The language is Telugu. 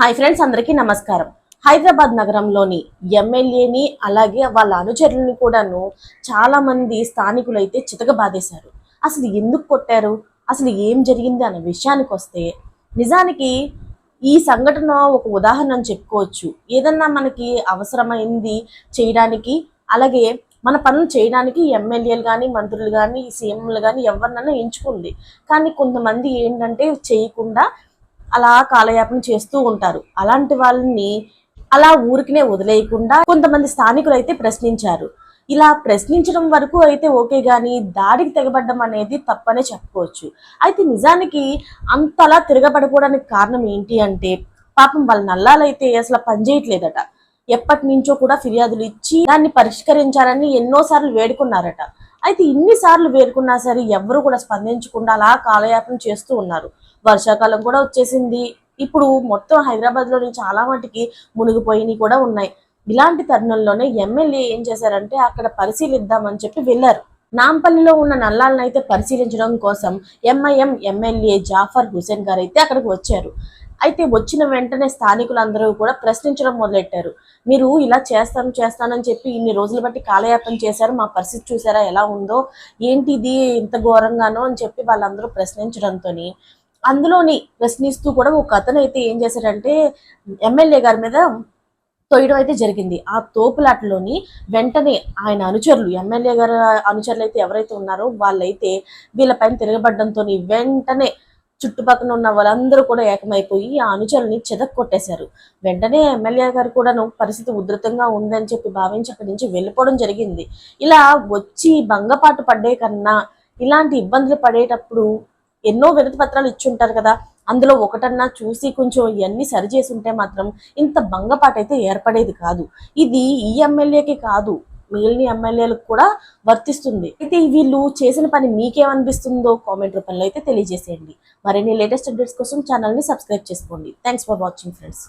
హాయ్ ఫ్రెండ్స్ అందరికీ నమస్కారం. హైదరాబాద్ నగరంలోని ఎమ్మెల్యేని అలాగే వాళ్ళ అనుచరులని కూడాను చాలా మంది అయితే చితకబాదేశారు అసలు ఎందుకు కొట్టారు? అసలు ఏం జరిగింది అనే విషయానికి వస్తే నిజానికి ఈ సంఘటన ఒక ఉదాహరణ అని చెప్పుకోవచ్చు. ఏదన్నా మనకి అవసరమైంది చేయడానికి అలాగే మన పనులు చేయడానికి ఎమ్మెల్యేలు కానీ మంత్రులు కానీ సీఎంలు కానీ ఎవరినైనా ఎంచుకుంది. కానీ కొంతమంది ఏంటంటే చేయకుండా అలా కాలయాపన చేస్తూ ఉంటారు. అలాంటి వాళ్ళని అలా ఊరికినే వదిలేయకుండా కొంతమంది స్థానికులు అయితే ప్రశ్నించారు. ఇలా ప్రశ్నించడం వరకు అయితే ఓకే కానీ దాడికి తెగబడ్డం అనేది తప్పనే చెప్పుకోవచ్చు. అయితే నిజానికి అంతలా తిరగబడిపోవడానికి కారణం ఏంటి అంటే పాపం వాళ్ళ నల్లాలైతే అసలు పనిచేయట్లేదట. ఎప్పటి నుంచో కూడా ఫిర్యాదులు ఇచ్చి దాన్ని పరిష్కరించాలని ఎన్నోసార్లు వేడుకున్నారట. అయితే ఇన్నిసార్లు వేడుకున్నా సరే ఎవరు కూడా స్పందించకుండా అలా కాలయాపన చేస్తూ ఉన్నారు. వర్షాకాలం కూడా వచ్చేసింది. ఇప్పుడు మొత్తం హైదరాబాద్లోని చాలా మటుకి మునిగిపోయినవి కూడా ఉన్నాయి. ఇలాంటి తరుణంలోనే ఎమ్మెల్యే ఏం చేశారంటే అక్కడ పరిశీలిద్దామని చెప్పి వెళ్ళారు. నాంపల్లిలో ఉన్న నల్లాలను అయితే పరిశీలించడం కోసం ఎంఐఎం ఎమ్మెల్యే జాఫర్ హుసేన్ గారు అయితే అక్కడికి వచ్చారు. అయితే వచ్చిన వెంటనే స్థానికులందరూ కూడా ప్రశ్నించడం మొదలెట్టారు. మీరు ఇలా చేస్తాను చేస్తానని చెప్పి ఇన్ని రోజులు బట్టి కాలయాపన చేశారు. మా పరిస్థితి చూసారా ఎలా ఉందో ఏంటి ఇది ఇంత ఘోరంగానో అని చెప్పి వాళ్ళందరూ ప్రశ్నించడంతో అందులోని ప్రశ్నిస్తూ కూడా ఒక అతను అయితే ఏం చేశాడంటే ఎమ్మెల్యే గారి మీద తొయ్యడం అయితే జరిగింది. ఆ తోపులాటలోని వెంటనే ఆయన అనుచరులు ఎమ్మెల్యే గారు అనుచరులు అయితే ఎవరైతే ఉన్నారో వాళ్ళైతే వీళ్ళపైన తిరగబడడంతో వెంటనే చుట్టుపక్కల ఉన్న వాళ్ళందరూ కూడా ఏకమైపోయి ఆ అనుచరుల్ని చెదక్ కొట్టేశారు వెంటనే ఎమ్మెల్యే గారు కూడాను పరిస్థితి ఉధృతంగా ఉందని చెప్పి భావించి అక్కడి నుంచి వెళ్ళిపోవడం జరిగింది. ఇలా వచ్చి భంగపాటు పడ్డే కన్నా ఇలాంటి ఇబ్బందులు పడేటప్పుడు ఎన్నో వినతి పత్రాలు ఇచ్చుంటారు కదా. అందులో ఒకటన్నా చూసి కొంచెం ఇవన్నీ సరి చేసి ఉంటే మాత్రం ఇంత భంగపాటైతే ఏర్పడేది కాదు. ఇది ఈ ఎమ్మెల్యేకి కాదు. మిగిలిన ఎమ్మెల్యేలకు కూడా వర్తిస్తుంది. అయితే వీళ్ళు చేసిన పని మీకేమనిపిస్తుందో కామెంట్ రూపంలో అయితే తెలియజేసేయండి. మరిన్ని లేటెస్ట్ అప్డేట్స్ కోసం ఛానల్ని సబ్స్క్రైబ్ చేసుకోండి. Thanks for watching friends